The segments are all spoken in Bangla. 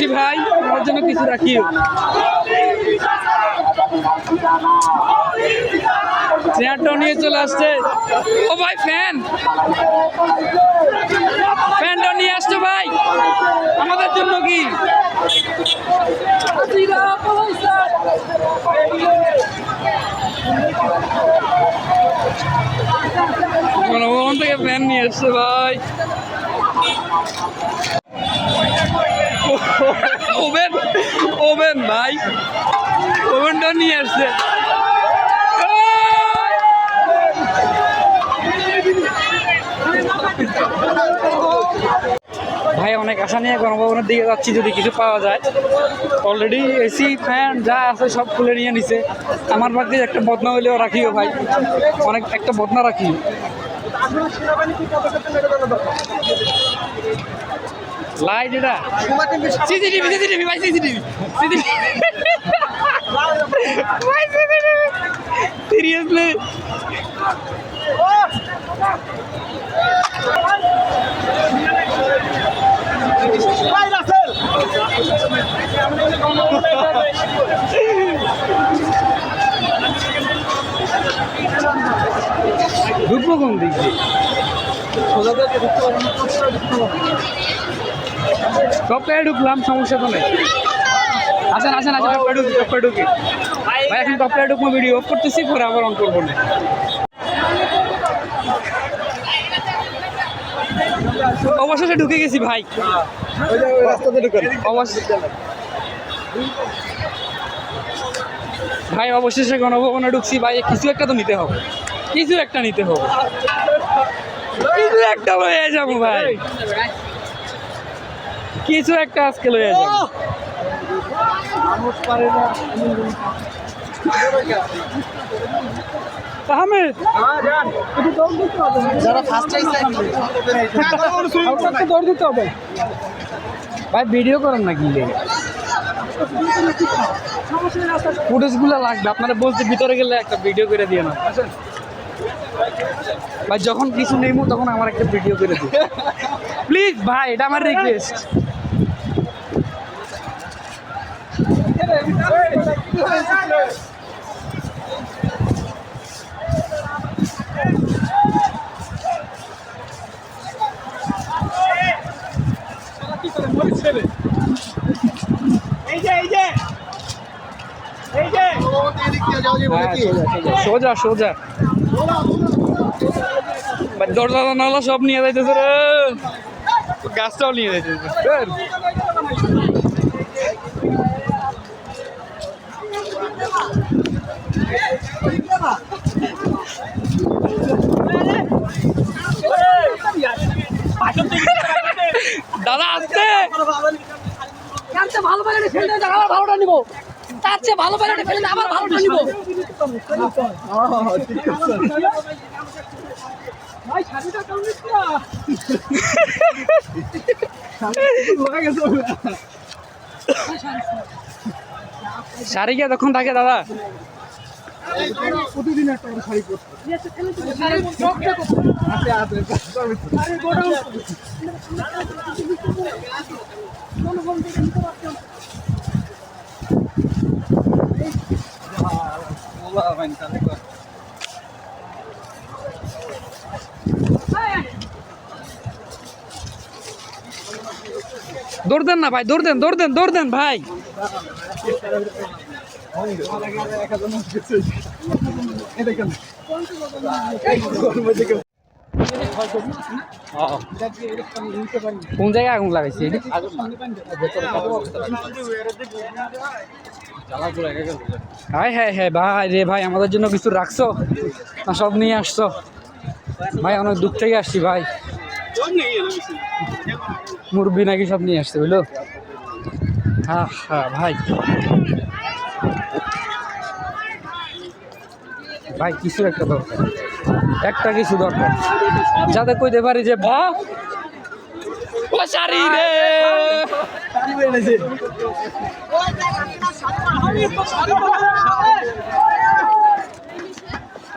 আসছি ভাই আমার জন্য কিছু রাখিও চেয়ারটাও নিয়ে চলে আসছে। ও ভাই ফ্যান ফ্যানটা নিয়ে আসছে ভাই? আমাদের জন্য কি? গণভবন থেকে ফ্যান নিয়ে আসছে ভাই। ওভেন ওভেন ভাই। ওভেনটা নিয়ে আসছে। ভাই, অনেক আশা নিয়ে গণভবনের দিকে যাচ্ছি, যদি কিছু পাওয়া যায়। অলরেডি এসি ফ্যান যা আছে সব খুলে নিয়ে নিছে। আমার বাড়িতে একটা বদনা হইলেও রাখিও ভাই। অনেক, একটা বদনা রাখিও লাইট এটা সিসিটিভি সিসিটিভি ভাই সিসিটিভি ভাই সিসিটিভি। সিরিয়াসলি ঢুকবো দিক দিয়ে। টপকায় ঢুকলাম, সমস্যা তো নেই। আসেন আসেন আসেন টপকায় ঢুকি টপকায় ঢুকি। ভাই এখন টপকায় ঢুকবো ভিডিও অফ করতেছি, পরে আবার অন করব না। অবশেষে ঢুকে গেছি, ভাই। ভাই, অবশেষে গণভবনে ঢুকছি, ভাই, কিছু একটা তো নিতে হবে। কিছু একটা নিতে হবে। কিছু একটা লয়ে যাব, ভাই। কিছু একটা আজকে লয়ে যাব। আহমেদ! যারা ফার্স্ট একটু দৌড় দিতে হবে। ভাই ভিডিও করেন না গিলে ফুটেজগুলো লাগবে। আপনারা বলতে ভিতরে গেলে একটা ভিডিও করে দিয়ে না ভাই যখন কিছু নেইমু তখন আমার একটা ভিডিও করে দিই প্লিজ ভাই এটা আমার রিকোয়েস্ট সোজা সোজা। দরজা নালা সব নিয়ে যাইতেছে রে। গাছটাও নিয়ে যাইতেছে। দাদা আসতে ভালো প্যাকেটে ফেলে দেয় আবার ভালোটা নিবো তার চেয়ে ভালো প্যাকেটে ফেলে আবার ভালোটা নিবো ভাই শাড়ি কে তখন থাকে, দাদা। দৌড় দেন না ভাই, দৌড় দেন দৌড় দেন দৌড় দেন ভাই। কোন জায়গায় আগুন লাগাইছে? হায় হ্যাঁ হ্যাঁ ভাই রে ভাই, আমাদের জন্য কিছু রাখছো? না, সব নিয়ে আসছো? ভাই অনেক দূর থেকে আসছি, ভাই। মুরব্বি নাকি সব নিয়ে আসছে, বুঝলো? হ্যাঁ হ্যাঁ ভাই। ভাই, কিছু একটা দরকার। একটা কিছু দরকার। যাতে কইতে পারি যে, ভা, ও শাড়ি রে।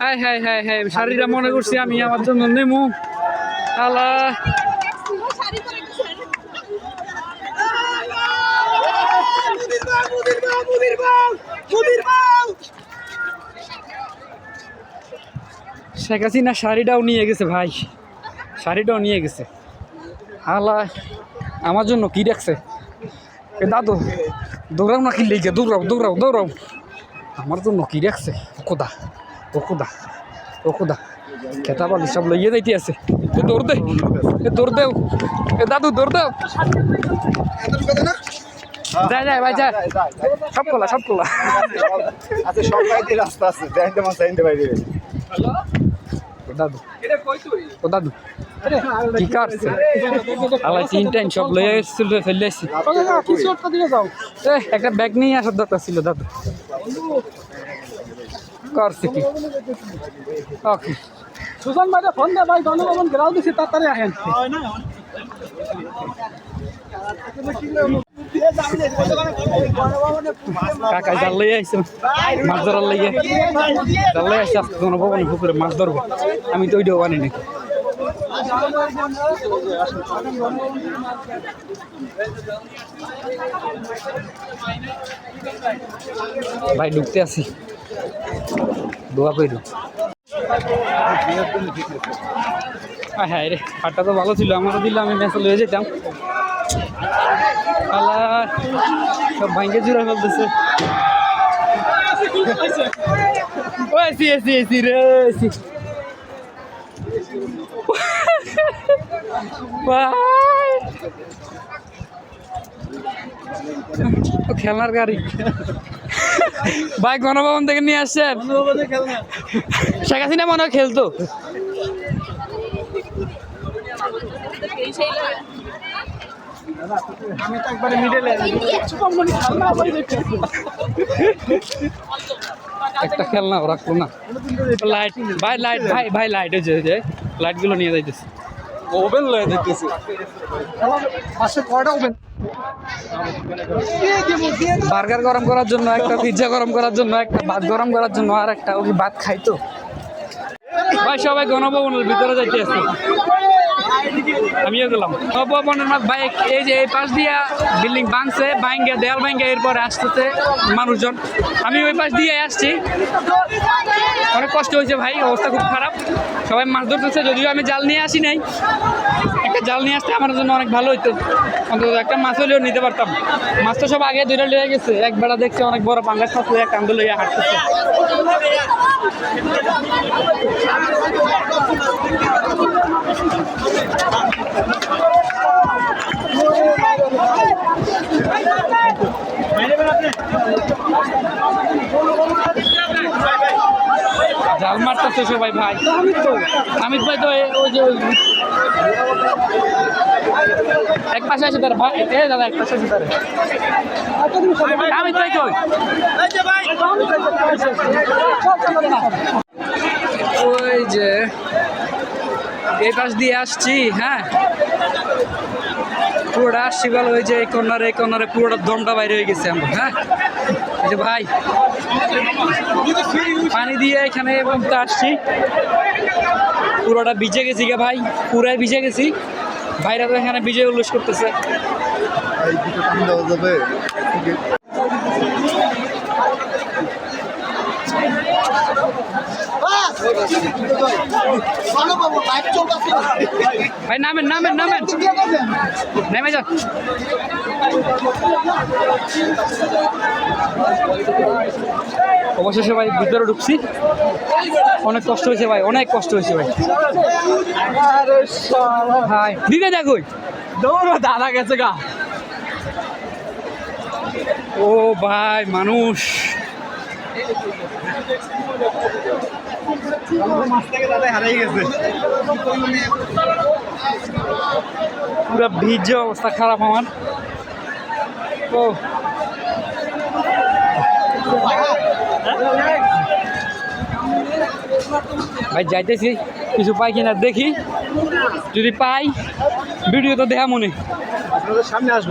হাই হাই হাই হাই, শাড়িটা মনে করছি আমি, আমার জন্য নেমু। আলা শেখ হাসিনা শাড়িটাও নিয়ে গেছে ভাই। শাড়িটাও নিয়ে গেছে। আলা আমার জন্য কি রাখছে এ দাদু, দৌড়াও না কিনলে গিয়ে, দৌড়াও দৌড়াও দৌড়াও। আমার জন্য কি রাখছে ওকুদা ওকুদা ওকুদা খেতা বালি সব লইয়ে যাইতে আছে। দৌড় দে, এ দৌড় দেও। এ দাদু, দৌড় দেও। যায় যায় ভাই যায় সব কোলা সব কোলা আচ্ছা সব বাইরে রাস্তা আছে। মাছ আইনতে বাইরে। দাদু। ও দাদু। কি কাটছে? আলাই তিন টাইম সব লয়ে এসেছিল ফেলে আসছি কিছু একটা দিকে যাও। এ, একটা ব্যাগ নিয়ে আসার দরকার ছিল দাদু। করছে কি? ওকে। সুজন ভাই ফোন দে ভাই গণভবন ঘেরাও দিছি তাড়াতাড়ি আহেন। কাকা জাল লইয়ে আইছে। মাছ ধরার লইয়ে। জাল লইয়ে আসছে আজকে কোনো পুকুরে মাছ ধরবো। আমি তো ওইটাও আনি নাকি ভাই, ঢুকতে আসি দোয়া আয় হ্যাঁ রে, হাটটা তো ভালো ছিল আমারও দিলে আমি ম্যাচ লয়ে যেতাম। আলা সব ভাঙ্গে জুড়ে ফেলতেছে। ও এসি এসি এসি রে এসি ভাই। ও খেলনার গাড়ি। ভাই গণভবন থেকে নিয়ে আসছেন? শেখ হাসিনা মনে হয় খেলতো আমি তো একবারে মিডলে একটা খেলনা রাখল না লাইট ভাই লাইট ভাই ভাই লাইট হয়েছে যে লাইটগুলো নিয়ে যাইতেছে। ওভেন লয়ে দেখতেছি পাশে কয়টা ওভেন বার্গার গরম করার জন্য একটা পিৎজা গরম করার জন্য একটা ভাত গরম করার জন্য আর একটা ওকে ভাত খাইতো ভাই সবাই গণভবনের ভিতরে যাইতে আসছে আমিও গেলাম। গণভবনের মাঝ ভাই এই যে এই পাশ দিয়া বিল্ডিং ভাঙছে ভাঙ্গে দেয়াল ভাঙ্গে এরপরে আসতেছে মানুষজন। আমি ওই পাশ দিয়ে আসছি। অনেক কষ্ট হয়েছে ভাই, অবস্থা খুব খারাপ। সবাই মাছ ধরতেছে, যদিও আমি জাল নিয়ে আসি নাই। একটা জাল নিয়ে আসতে আমার জন্য অনেক ভালো হইতো। অন্তত একটা মাছ হলেও নিতে পারতাম। মাছ তো সব আগে ধরে লিয়ে গেছে। এক বেড়া দেখছে অনেক বড় পাঙ্গাস মাছ লইয়া কান্দে লইয়া হাঁটতেছে। জাল মারতেছে সবাই ভাই। আমিত ভাই তো ওই যে এক পাশে আছে তার ভাই এ দাদা, এক পাশে আছে তার। আমিত ভাই কই? ওই যে এই পাশ দিয়ে আসছি হ্যাঁ। পুরোটা আসছি বলো, ওই যে এই কর্নারে এই কর্নারে পুরোটা দমটা বাইরে হয়ে গেছে আমরা হ্যাঁ। এই যে ভাই, পানি দিয়ে এখানে আসছি। পুরোটা ভিজে গেছি গে ভাই, পুরাই ভিজে গেছি। ভাইরা তো এখানে ভিজে উল্লাস করতেছে এই দুটো টান দেওয়া যাবে ভাই, নামেন নামেন নামেন। নেমে যান। অবশেষে ভাই, ভিতরে ঢুকছি। অনেক কষ্ট হয়েছে ভাই, অনেক কষ্ট হয়েছে ভাই। ভাই দিদে দেখো দৌড় দাদা গেছে গা। ও ভাই, মানুষ মাছ থেকে দাদা হারাই গেছে পুরো ভিজে অবস্থা খারাপ আমার। ও। ভাই যাইতেছি। কিছু পাই কিনা দেখি। যদি পাই ভিডিও তো দেখা মনে। সামনে আসব।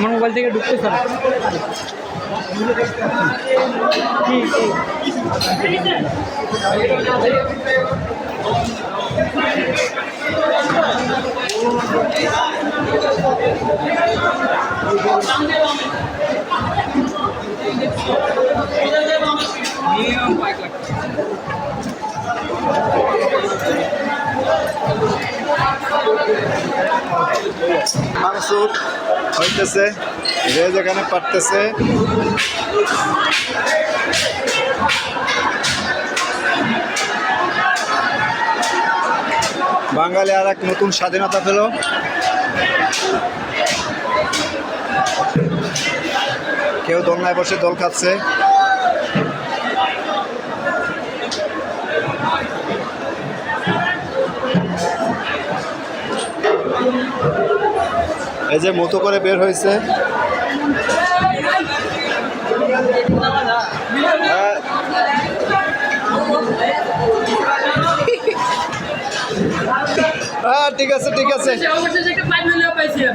আমার মোবাইল থেকে ঢুকতেছে না মাংসুর হইতেছে যে যেখানে পারতেছে বাঙালি আর এক নতুন স্বাধীনতা পেল। কেউ দোলনায় বসে দোল খাচ্ছে। এই যে মতো করে বের হয়েছে। হ্যাঁ। হ্যাঁ ঠিক আছে ঠিক আছে।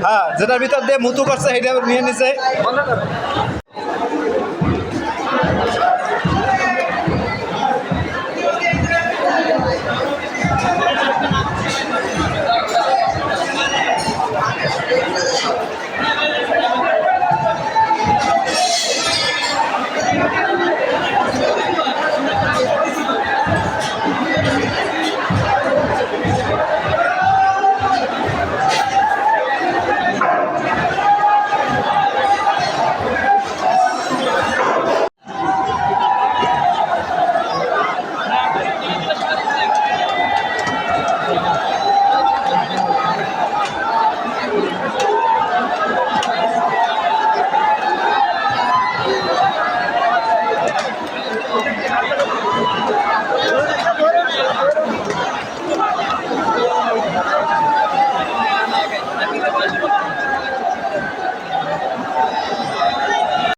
হ্যাঁ যেটার ভিতর দিয়ে মুতু করছে সেটা নিয়ে নিছে।